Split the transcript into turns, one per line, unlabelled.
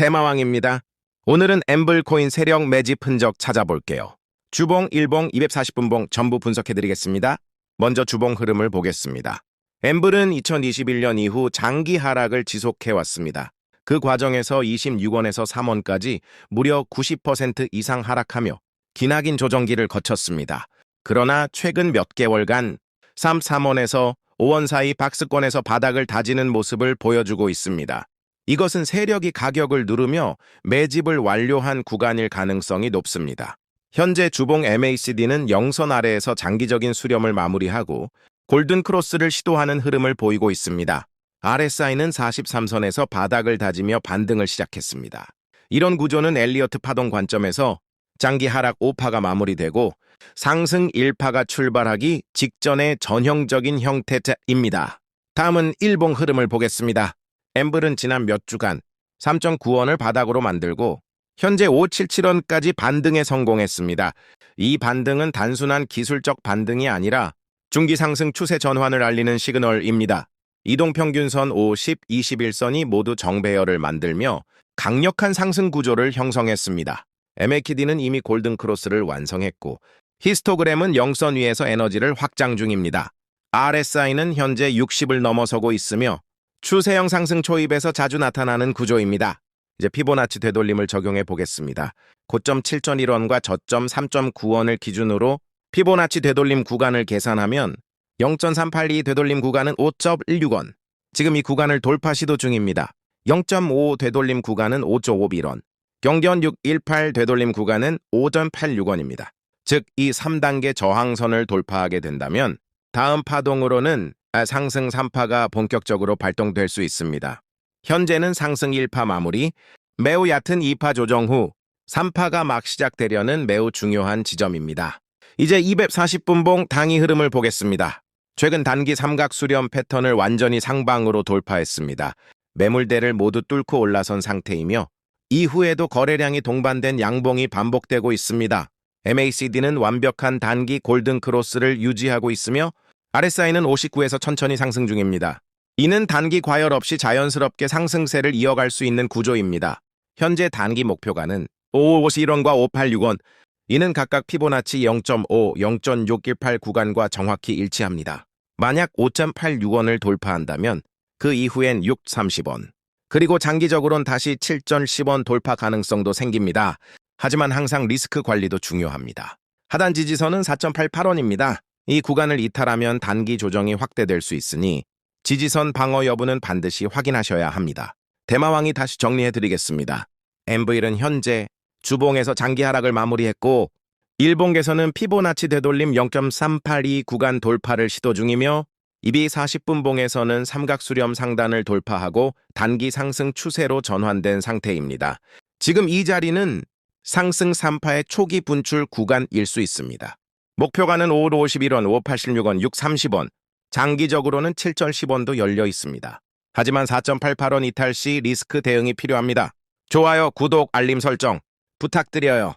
대마왕입니다. 오늘은 엠블코인 세력 매집 흔적 찾아볼게요. 주봉, 일봉, 240분봉 전부 분석해드리겠습니다. 먼저 주봉 흐름을 보겠습니다. 엠블은 2021년 이후 장기 하락을 지속해왔습니다. 그 과정에서 26원에서 3원까지 무려 90% 이상 하락하며 기나긴 조정기를 거쳤습니다. 그러나 최근 몇 개월간 3, 3원에서 5원 사이 박스권에서 바닥을 다지는 모습을 보여주고 있습니다. 이것은 세력이 가격을 누르며 매집을 완료한 구간일 가능성이 높습니다. 현재 주봉 MACD는 영선 아래에서 장기적인 수렴을 마무리하고 골든 크로스를 시도하는 흐름을 보이고 있습니다. RSI는 43선에서 바닥을 다지며 반등을 시작했습니다. 이런 구조는 엘리어트 파동 관점에서 장기 하락 5파가 마무리되고 상승 1파가 출발하기 직전의 전형적인 형태입니다. 다음은 일봉 흐름을 보겠습니다. 엠블은 지난 몇 주간 3.9원을 바닥으로 만들고 현재 577원까지 반등에 성공했습니다. 이 반등은 단순한 기술적 반등이 아니라 중기 상승 추세 전환을 알리는 시그널입니다. 이동평균선 50, 21선이 모두 정배열을 만들며 강력한 상승 구조를 형성했습니다. MACD는 이미 골든 크로스를 완성했고 히스토그램은 영선 위에서 에너지를 확장 중입니다. RSI는 현재 60을 넘어서고 있으며 추세형 상승 초입에서 자주 나타나는 구조입니다. 이제 피보나치 되돌림을 적용해 보겠습니다. 고점 7.1원과 저점 3.9원을 기준으로 피보나치 되돌림 구간을 계산하면 0.382 되돌림 구간은 5.16원. 지금 이 구간을 돌파 시도 중입니다. 0.5 되돌림 구간은 5.51원. 경견 618 되돌림 구간은 5.86원입니다. 즉, 이 3단계 저항선을 돌파하게 된다면 다음 파동으로는 상승 3파가 본격적으로 발동될 수 있습니다. 현재는 상승 1파 마무리, 매우 얕은 2파 조정 후 3파가 막 시작되려는 매우 중요한 지점입니다. 이제 240분봉 당이 흐름을 보겠습니다. 최근 단기 삼각 수렴 패턴을 완전히 상방으로 돌파했습니다. 매물대를 모두 뚫고 올라선 상태이며 이후에도 거래량이 동반된 양봉이 반복되고 있습니다. MACD는 완벽한 단기 골든 크로스를 유지하고 있으며 RSI는 59에서 천천히 상승 중입니다. 이는 단기 과열 없이 자연스럽게 상승세를 이어갈 수 있는 구조입니다. 현재 단기 목표가는 551원과 586원, 이는 각각 피보나치 0.5, 0.618 구간과 정확히 일치합니다. 만약 5.86원을 돌파한다면 그 이후엔 6.30원, 그리고 장기적으론 다시 7.10원 돌파 가능성도 생깁니다. 하지만 항상 리스크 관리도 중요합니다. 하단 지지선은 4.88원입니다. 이 구간을 이탈하면 단기 조정이 확대될 수 있으니 지지선 방어 여부는 반드시 확인하셔야 합니다. 대마왕이 다시 정리해드리겠습니다. 엠브일은 현재 주봉에서 장기 하락을 마무리했고 일봉에서는 피보나치 되돌림 0.382 구간 돌파를 시도 중이며 이비 40분 봉에서는 삼각수렴 상단을 돌파하고 단기 상승 추세로 전환된 상태입니다. 지금 이 자리는 상승 3파의 초기 분출 구간일 수 있습니다. 목표가는 5로 51원, 5 86원, 6 30원, 장기적으로는 7.10원도 열려 있습니다. 하지만 4.88원 이탈 시 리스크 대응이 필요합니다. 좋아요, 구독, 알림 설정 부탁드려요.